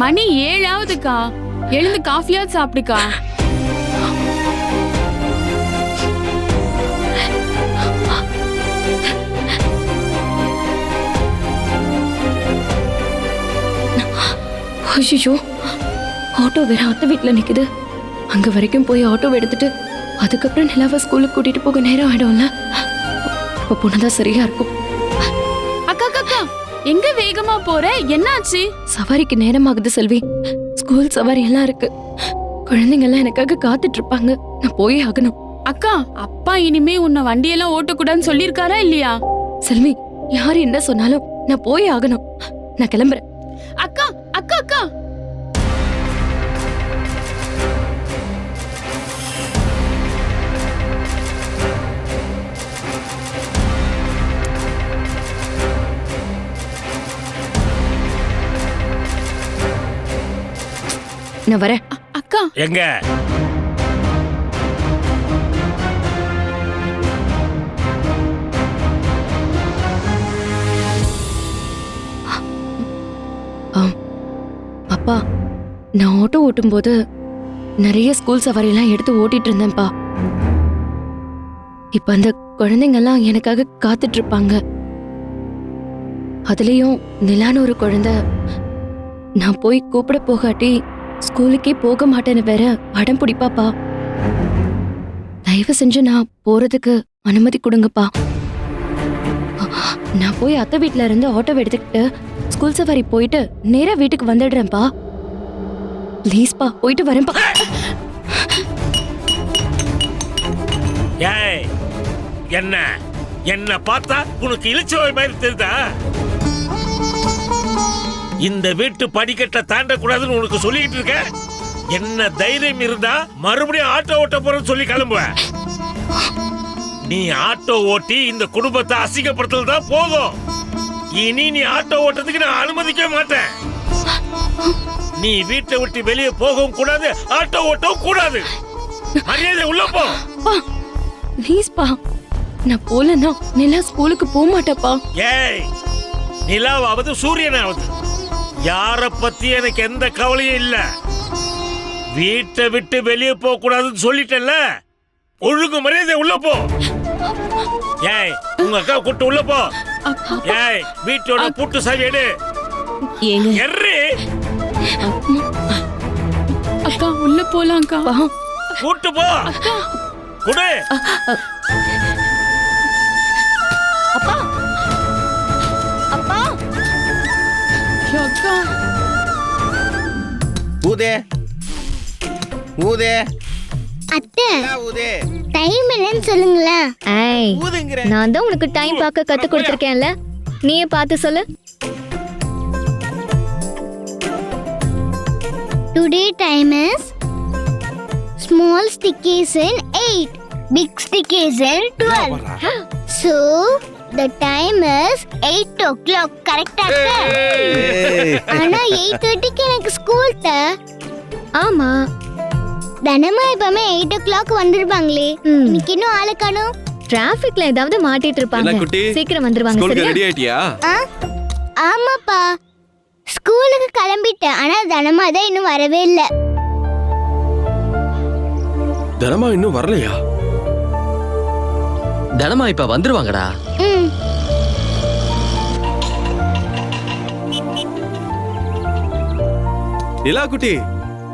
மணி ஏழாவதுக்கா? எழுந்து காஃபியாவது சாப்பிடுக்கா? ஐயோ ஆட்டோ வேற அத்தை வீட்டில் நிக்குது. அங்க வரைக்கும் போய் ஆட்டோ எடுத்துட்டு அதுக்கப்புறம் நிலாவை ஸ்கூலுக்கு கூட்டிட்டு போக நேரம் ஆயிடும்ல. அப்ப போனதா சரியா இருக்கும். அக்கா அக்கா, அக்கா! எங்க வேகமா போற? என்னாச்சு? சவாரிக்கு நேரம் ஆகுது செல்வி. ஸ்கூல் சவாரி எல்லாம் இருக்கு. குழந்தைங்க எல்லாம் எனக்காக காத்துட்டு இருப்பாங்க நான் போயே ஆகணும். அக்கா அப்பா இனிமே உன்னை வண்டியெல்லாம் ஓட்டக்கூடாதுன்னு சொல்லியிருக்காரா இல்லையா? செல்வி யார் என்ன சொன்னாலும் நான் போயே ஆகணும். நான் கிளம்புறேன். அக்கா அக்கா அக்கா! நான் வரேன். அக்கா. எங்க? அப்பா நான் ஆட்டோ ஓட்டும்போது நிறைய ஸ்கூல் சவாரியெல்லாம் எடுத்து ஓட்டிட்டு இருந்தேன்ப்பா இப்ப அந்த குழந்தைங்கெல்லாம் எனக்காக காத்துட்டு இருப்பாங்க அதுலயும் நிலான ஒரு குழந்தை நான் போய் கூப்பிட போகாட்டி ஸ்கூலுக்கே போக மாட்டேன்னு வேற அடம் பிடிப்பாப்பா. தயவு செஞ்சு நான் போறதுக்கு அனுமதி கொடுங்கப்பா. நான் போய் அத்தை வீட்ல இருந்து ஆட்டோ எடுத்துக்கிட்டு ஸ்கூல் சவாரி போயிட்டு நேரா வீட்டுக்கு வந்துடுறேன்ப்பா. ப்ளீஸ்ப்பா போயிட்டு வரேன்ப்பா. ஏய் என்ன? என்ன பார்த்தா உனக்கு இழிச்சவை மாதிரி தெரியுதா? இந்த வீட்டு படிக்கட்டை தாண்டக்கூடாதுன்னு உனக்கு சொல்லிக்கிட்டு இருக்க? என்ன தைரியம் இருந்தா மறுபடியும் ஆட்டோ ஓட்ட போறேன்னு சொல்லி கிளம்புவ. நீ ஆட்டோ ஓட்டி இந்த குடும்பத்தை அசிங்கப்படுத்துறது தான் போதும். இனி நீ ஆட்டோ ஓட்டுறதுக்கு நான் அனுமதிக்க மாட்டேன். நீ வீட்டை விட்டு வெளியே போகவும் கூடாது ஆட்டோ ஓட்டவும் கூடாது. மரியாதை உள்ள போ. பா. ப்ளீஸ்ப்பா நான் போலன்னா நிலா ஸ்கூலுக்கு போக மாட்டேப்பா. ஏய் நிலாவாவது சூரியனாவது. யார பத்தி எனக்கு எந்த கவலையும் இல்ல. வீட்டை விட்டு வெளியே போக கூடாதுன்னு சொல்லிட்டேன்ல. ஒழுங்கு மரியாதை உள்ள போ. ஏய் உங்க அக்கா கூட்டு உள்ள போ. ஏய் வீட்டோட பூட்டு சாவி எடு. எர்ரி அக்கா உள்ள போலாம் அக்கா கூட்டு போ. குடு. ஊதே. அத்தை என்ன ஊதே. டைம் என்னன்னு சொல்லுங்களேன் ஐய் ஊதுங்கிற. நான் தான் உனக்கு டைம் பார்க்க கத்து கொடுத்துருக்கேன்ல. நீயே பார்த்து சொல்லு. Today time is small stickies in eight big stickies in twelve so the time is eight o'clock கரெக்டா ஆனா எயிட் தேர்ட்டிக்கு எனக்கு ஸ்கூல் ஆமா. தினமும் எப்பவுமே எயிட் ஓ கிளாக் வந்துருப்பாங்களே. இன்னைக்கு இன்னும் ஆளை காணோம். டிராபிக்ல ஏதாவது மாட்டிட்டு இருப்பாங்க. என்ன குட்டி? சீக்கிரம் வந்துருவாங்க ஸ்கூலுக்கு சரியா? ரெடி ஆயிட்டியா? ஆ? ஆமாப்பா. ஸ்கூலுக்கு கிளம்பிட்டேன். ஆனா தனமா தான் இன்னும் வரவே இல்லை. தனமா இன்னும் வரலையா? தனமா இப்ப வந்துருவாங்கடா. ம். நிலா குட்டி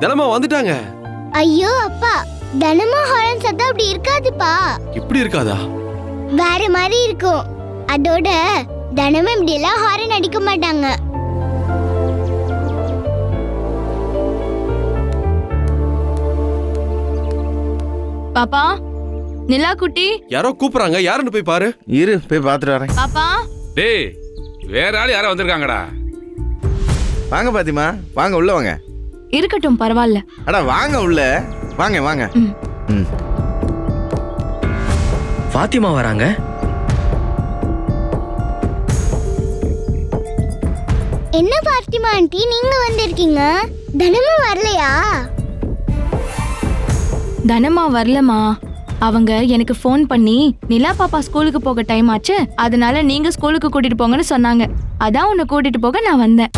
தனமா வந்துட்டாங்க. ஐயோ அப்பா. தினமும் ஹாரன் சத்தம் அப்படி இருக்காதுப்பா. இப்படி இருக்காதா? வேற மாதிரி இருக்கும். அதோட தினமும் இப்படி எல்லாம் ஹாரன் அடிக்க மாட்டாங்க. பாப்பா நிலா குட்டி. யாரோ கூப்பிடுறாங்க. யாருன்னு போய் பாரு. இரு போய் பார்த்துட்டு வரேன். பாப்பா. டேய் வேற ஆள் யாரோ வந்திருக்காங்கடா. வாங்க பாத்திமா. வாங்க உள்ள வாங்க. இருக்கட்டும் பரவாயில்ல. அடா வாங்க உள்ள. வாங்க வாங்க. ம். ம். பாத்திமா வராங்க. என்ன பார்த்திமா ஆண்டி நீங்க வந்திருக்கீங்க? தினமும் வரலையா? தனமா வரலமா அவங்க எனக்கு ஃபோன் பண்ணி நிலா பாப்பா ஸ்கூலுக்கு போக டைம் ஆச்சு. அதனால நீங்க ஸ்கூலுக்கு கூட்டிட்டு போங்கன்னு சொன்னாங்க. அதான் உன்னை கூட்டிட்டு போக நான் வந்தேன்.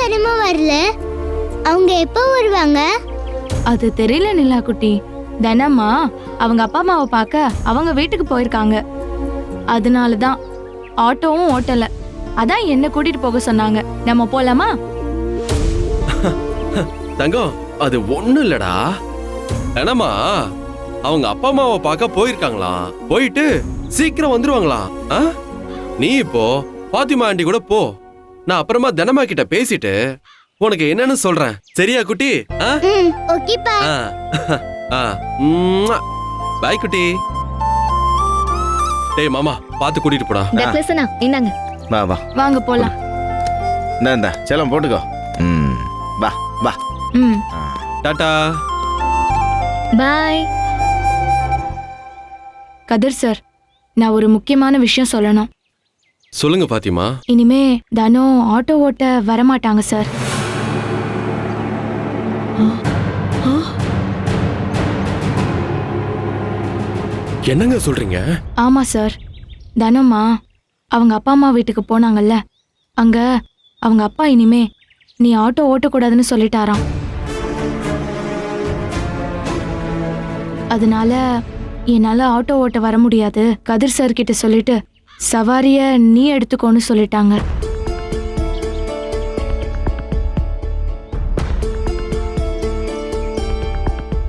தினமும் வரல. அவங்க எப்போ வருவாங்க? அது தெரியல நிலா குட்டி. தினமா அவங்க அப்பா அம்மாவை பார்க்க அவங்க வீட்டுக்கு போயிருக்காங்க. அதனால தான் ஆட்டோவும் ஓட்டல. அதான் என்ன கூட்டிட்டு போக சொன்னாங்க. நம்ம போலாமா? தங்கம் அது ஒண்ணும் இல்லடா. தனமா அவங்க அப்பா அம்மாவை பார்க்க போயிருக்காங்களாம். போயிட்டு சீக்கிரம் வந்துருவாங்களாம். ஆ? நீ இப்போ பாத்திமா ஆண்டி கூட போ. நான் அப்புறமா தனமா கிட்ட பேசிட்டு உனக்கு என்னன்னு சொல்றேன். சரியா குட்டி? ஆ? ம் ஓகேப்பா ஆ. ஆ பாய் குட்டி. டேய் மாமா பார்த்து கூட்டிட்டு போடா. டக்ளசனா இந்தாங்க. வா வா. வாங்க போலாம். இந்தா இந்தா செல்லம் போட்டுக்கோ. ம் வா வா. ம். டாடா பாய் கதிர் சார் நான் ஒரு முக்கியமான விஷயம் சொல்லணும். சொல்லுங்க பாத்திமா. இனிமே தனோ ஆட்டோ ஓட்ட வரமாட்டாங்க சார். என்னங்க சொல்றீங்க? ஆமா சார். தனம்மா அவங்க அப்பா அம்மா வீட்டுக்கு போனாங்கல்ல. அங்க அவங்க அப்பா இனிமே நீ ஆட்டோ ஓட்டக்கூடாதுன்னு சொல்லிட்டாராம். அதனால என்னால ஆட்டோ ஓட்ட வர முடியாது கதிர் சார் கிட்ட சொல்லிட்டு சவாரிய நீ எடுத்துக்கோன்னு சொல்லிட்டாங்க.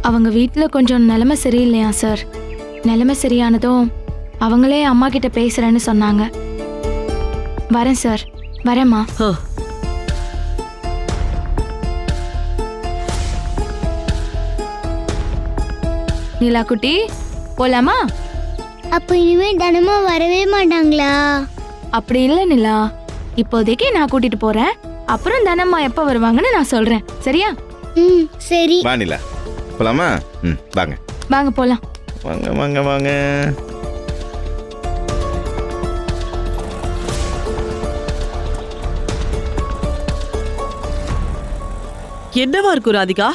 அவங்க வீட்டில் கொஞ்சம் நிலைமை சரியில்லையா சார் நிலைமை சரியானதும் அவங்களே அம்மா கிட்ட பேசுறேன்னு சொன்னாங்க. வரேன் சார் வரேம்மா. நீலா குட்டி போலாமா? அப்போ இனிமே தினமும் வரவே மாட்டாங்களா? அப்படி இல்லை நிலா. இப்போதைக்கு நான் கூட்டிட்டு போறேன். அப்புறம் தனம்மா எப்போ வருவாங்கன்னு நான் சொல்றேன். சரியா? ம் சரி. வா நிலா. போலாமா? ம் வாங்க. வாங்க போலாம். வாங்க வாங்க வாங்க. என்னவா இருக்கும் ராதிகா?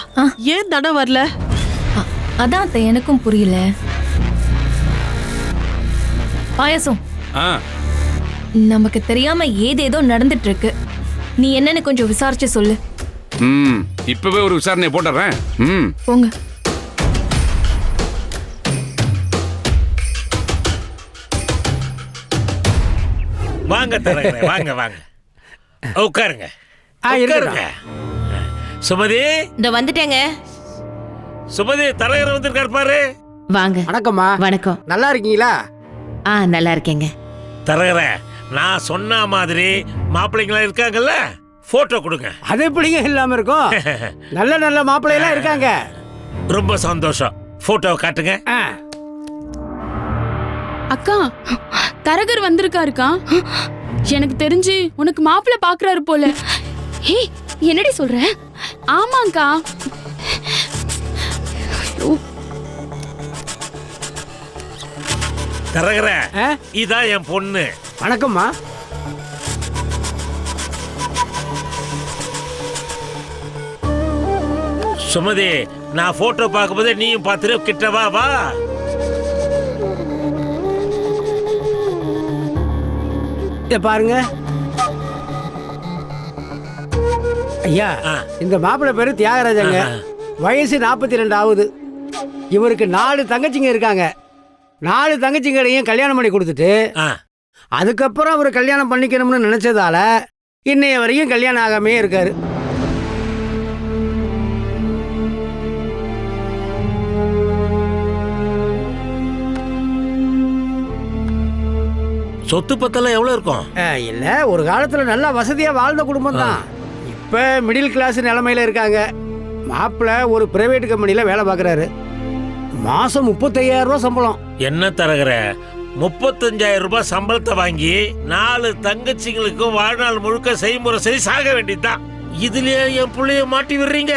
ஏன் தனம் வரல? அதான் அத்தை எனக்கும் புரியல. பாயசம். ஆ. நமக்கு தெரியாம ஏதேதோ நடந்துட்டு இருக்கு நீ என்னன்னு கொஞ்சம் விசாரிச்சு சொல்லு. ம் இப்பவே ஒரு விசாரணையை போட்டுறேன். ம். போங்க. வாங்க தரகரே வாங்க வாங்க. உட்காருங்க. உட்காருங்க. சுமதி. இந்த வந்துட்டேங்க. சுமதி தரகர் வந்திருக்காரு பாரு. வாங்க. வணக்கம்மா. வணக்கம். நல்லா இருக்கீங்களா? ஆ நல்லா இருக்கேங்க. தரகர நான் சொன்ன மாதிரி மாப்பிள்ளைங்களா இருக்காங்கல்ல? போட்டோ கொடுங்க. அது எப்படிங்க இல்லாம இருக்கும்? நல்ல நல்ல மாப்பிள்ளை எல்லாம் இருக்காங்க. ரொம்ப சந்தோஷம். போட்டோ காட்டுங்க. ஆ, அக்கா தரகர் வந்திருக்காருக்கா? எனக்கு தெரிஞ்சு உனக்கு மாப்பிள்ளை பாக்குறாரு போல. ஹே என்னடி சொல்ற? ஆமாங்கா. தரகர ஆ, இதான் என் பொண்ணு. வணக்கம்மா. சுமதி நான் போட்டோ பார்க்கும்போது நீயும் பார்த்துட்டு கிட்ட வா வா. இத பாருங்க. ஐயா. இந்த மாப்பிள்ளை பேரு தியாகராஜங்க. வயசு நாற்பத்தி ரெண்டு ஆகுது இவருக்கு நாலு தங்கச்சிங்க இருக்காங்க. நாலு தங்கச்சிங்களையும் கல்யாணம் பண்ணி கொடுத்துட்டு அதுக்கப்புறம் அவர் கல்யாணம் பண்ணிக்கணும்னு நினைச்சதால இன்னைய வரைக்கும் கல்யாணம் ஆகாமே இருக்காரு. சொத்து பத்தெல்லாம் எவ்வளவு இருக்கும்? இல்ல ஒரு காலத்துல நல்லா வசதியா வாழ்ந்த குடும்பம் தான் இப்ப மிடில் கிளாஸ் நிலைமையில இருக்காங்க. மாப்பிள்ளை ஒரு பிரைவேட் கம்பெனில வேலை பார்க்கறாரு. மாசம் முப்பத்தையாயிரம் ரூபாய் சம்பளம். என்ன தரகிற முப்பத்தஞ்சாயிரம் ரூபாய் சம்பளத்தை வாங்கி நாலு தங்கச்சிங்களுக்கும் வாழ்நாள் முழுக்க செய்முறை செய் சாக வேண்டியதுதான். இதுலயே என் பிள்ளைய மாட்டி விடுறீங்க?